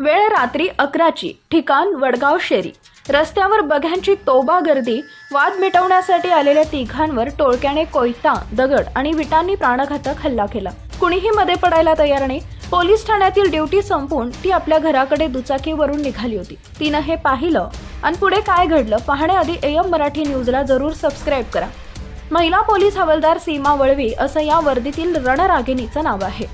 वेळ रात्री अकराची ठिकाण वडगाव शेरी. रस्त्यावर बघ्यांची तोबा गर्दी वाद मिटवण्यासाठी आलेल्या तिघांवर टोळक्याने कोयता दगड आणि विटांनी प्राणघातक हल्ला केला. कुणीही मध्ये पडायला तयार नाही. पोलीस ठाण्यातील ड्युटी संपून ती आपल्या घराकडे दुचाकीवरून निघाली होती. तिनं हे पाहिलं आणि पुढे काय घडलं पाहण्याआधी एम मराठी न्यूजला जरूर सबस्क्राईब करा. महिला पोलीस हवालदार सीमा वळवी असं या वर्दीतील रणरागिणीचं नाव आहे.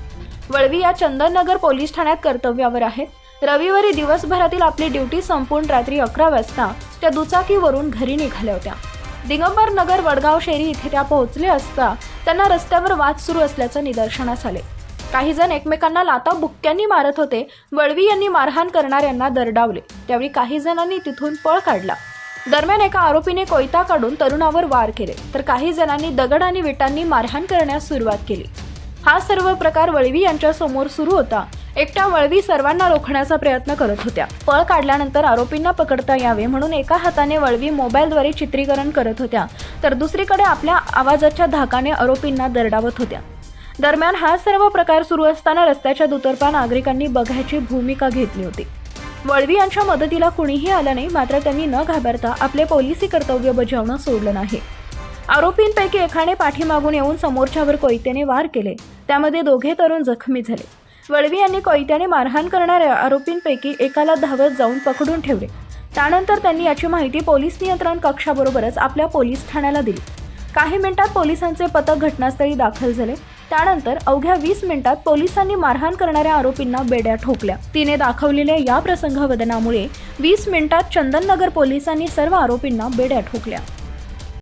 वळवी या चंदननगर पोलीस ठाण्यात कर्तव्यावर आहेत. रविवारी दिवसभरातील आपली ड्युटी संपून रात्री अकरा वाजता त्या दुचाकीवरून घरी निघाल्या होत्या. दिगंबर नगर वडगाव शेरी इथे त्या पोहोचले असता त्यांना रस्त्यावर वाद सुरू असल्याचं निदर्शनास आले. काही जण एकमेकांना लाता बुक्क्यांनी मारत होते वळवी यांनी मारहाण करणाऱ्यांना दरडावले. त्यावेळी काही जणांनी तिथून पळ काढला. दरम्यान एका आरोपीने कोयता काढून तरुणावर वार केले तर काही जणांनी दगड आणि विटांनी मारहाण करण्यास सुरुवात केली. हा सर्व प्रकार वळवी यांच्या समोर सुरू होता. एकट्या वळवी सर्वांना रोखण्याचा प्रयत्न करत होत्या. पळ काढल्यानंतर आरोपींना पकडता यावे म्हणून एका हाताने वळवी मोबाईलद्वारे चित्रीकरण करत होत्या. तर दुसरीकडे आपल्या आवाजाच्या धाकाने आरोपींना दरडावत होत्या. दरम्यान हा सर्व प्रकार सुरू असताना रस्त्याच्या दुतर्फा नागरिकांनी बघायची भूमिका घेतली होती. वळवी यांच्या मदतीला कुणीही आलं नाही मात्र त्यांनी न घाबरता आपले पोलिसी कर्तव्य बजावणं सोडलं नाही. आरोपींपैकी एकाने पाठीमागून येऊन समोरच्यावर कोयतेने वार केले. त्यामध्ये दोघे तरुण जखमी झाले. वळवी यांनी कोयत्याने मारहाण करणाऱ्या आरोपींपैकी एकाला धावत जाऊन पकडून ठेवले. त्यानंतर त्यांनी याची माहिती पोलीस नियंत्रण कक्षाबरोबरच आपल्या पोलीस ठाण्याला दिली. काही मिनिटात पोलिसांचे पथक घटनास्थळी दाखल झाले. त्यानंतर अवघ्या वीस मिनिटात पोलिसांनी मारहाण करणाऱ्या आरोपींना बेड्या ठोकल्या. तिने दाखवलेल्या या प्रसंगावदनामुळे वीस मिनिटात चंदननगर पोलिसांनी सर्व आरोपींना बेड्या ठोकल्या.